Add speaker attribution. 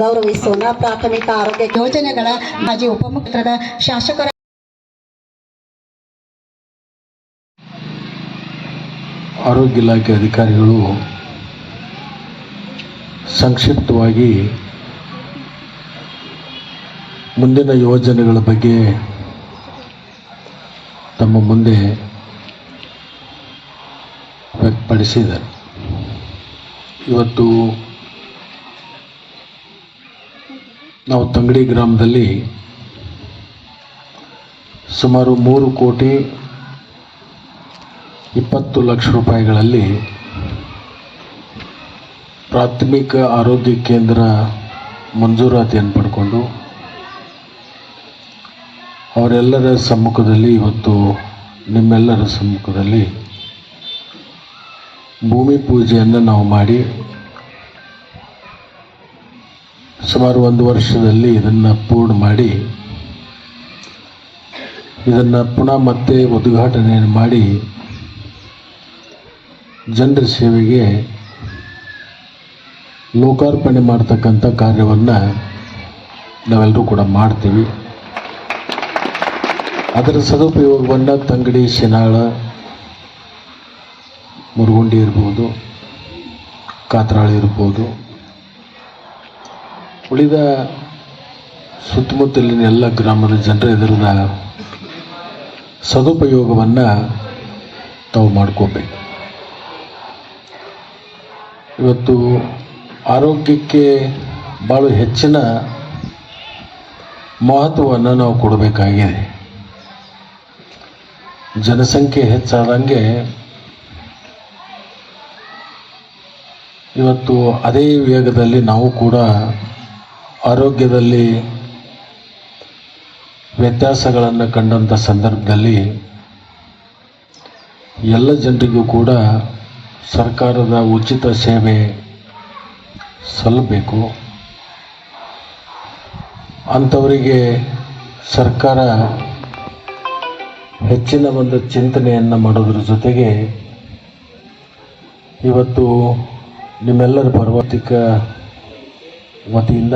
Speaker 1: ಗೌರವಿಸೋಣ ಪ್ರಾಥಮಿಕ ಆರೋಗ್ಯ ಯೋಜನೆಗಳ ಮಾಜಿ ಉಪಮುಖ್ಯದ ಶಾಸಕರ
Speaker 2: ಆರೋಗ್ಯ ಇಲಾಖೆ ಅಧಿಕಾರಿಗಳು ಸಂಕ್ಷಿಪ್ತವಾಗಿ ಮುಂದಿನ ಯೋಜನೆಗಳ ಬಗ್ಗೆ ತಮ್ಮ ಮುಂದೆ ವ್ಯಕ್ತಪಡಿಸಿದ್ದಾರೆ. ಇವತ್ತು ನಾವು ತಂಗಡಿ ಗ್ರಾಮದಲ್ಲಿ ಸುಮಾರು ಮೂರು ಕೋಟಿ ಇಪ್ಪತ್ತು ಲಕ್ಷ ರೂಪಾಯಿಗಳಲ್ಲಿ ಪ್ರಾಥಮಿಕ ಆರೋಗ್ಯ ಕೇಂದ್ರ ಮಂಜೂರಾತಿಯನ್ನು ಪಡ್ಕೊಂಡು ಅವರೆಲ್ಲರ ಸಮ್ಮುಖದಲ್ಲಿ ಇವತ್ತು ನಿಮ್ಮೆಲ್ಲರ ಸಮ್ಮುಖದಲ್ಲಿ ಭೂಮಿ ಪೂಜೆಯನ್ನು ನಾವು ಮಾಡಿ ಸುಮಾರು ಒಂದು ವರ್ಷದಲ್ಲಿ ಇದನ್ನು ಪೂರ್ಣ ಮಾಡಿ ಇದನ್ನು ಪುನಃ ಮತ್ತೆ ಉದ್ಘಾಟನೆಯನ್ನು ಮಾಡಿ ಜನರ ಸೇವೆಗೆ ಲೋಕಾರ್ಪಣೆ ಮಾಡ್ತಕ್ಕಂಥ ಕಾರ್ಯವನ್ನು ನಾವೆಲ್ಲರೂ ಕೂಡ ಮಾಡ್ತೀವಿ. ಅದರ ಸದುಪಯೋಗವನ್ನು ತಂಗಡಿ ಶಿನಾಳ ಮುರುಗುಂಡಿ ಇರ್ಬೋದು, ಕಾತ್ರಾಳಿ ಇರ್ಬೋದು. ಉಳಿದ ಸುತ್ತಮುತ್ತಲಿನ ಎಲ್ಲ ಗ್ರಾಮದ ಜನರ ಎದುರಿನ ಸದುಪಯೋಗವನ್ನು ತಾವು ಮಾಡ್ಕೋಬೇಕು. ಇವತ್ತು ಆರೋಗ್ಯಕ್ಕೆ ಭಾಳ ಹೆಚ್ಚಿನ ಮಹತ್ವವನ್ನು ನಾವು ಕೊಡಬೇಕಾಗಿದೆ. ಜನಸಂಖ್ಯೆ ಹೆಚ್ಚಾದಂಗೆ ಇವತ್ತು ಅದೇ ವೇಗದಲ್ಲಿ ನಾವು ಕೂಡ ಆರೋಗ್ಯದಲ್ಲಿ ವ್ಯತ್ಯಾಸಗಳನ್ನು ಕಂಡಂಥ ಸಂದರ್ಭದಲ್ಲಿ ಎಲ್ಲ ಜನರಿಗೂ ಕೂಡ ಸರ್ಕಾರದ ಉಚಿತ ಸೇವೆ ಸಲ್ಲಬೇಕು. ಅಂಥವರಿಗೆ ಸರ್ಕಾರ ಹೆಚ್ಚಿನ ಒಂದು ಚಿಂತನೆಯನ್ನು ಮಾಡೋದ್ರ ಜೊತೆಗೆ ಇವತ್ತು ನಿಮ್ಮೆಲ್ಲರ ಪರ್ವತಿಕ ವತಿಯಿಂದ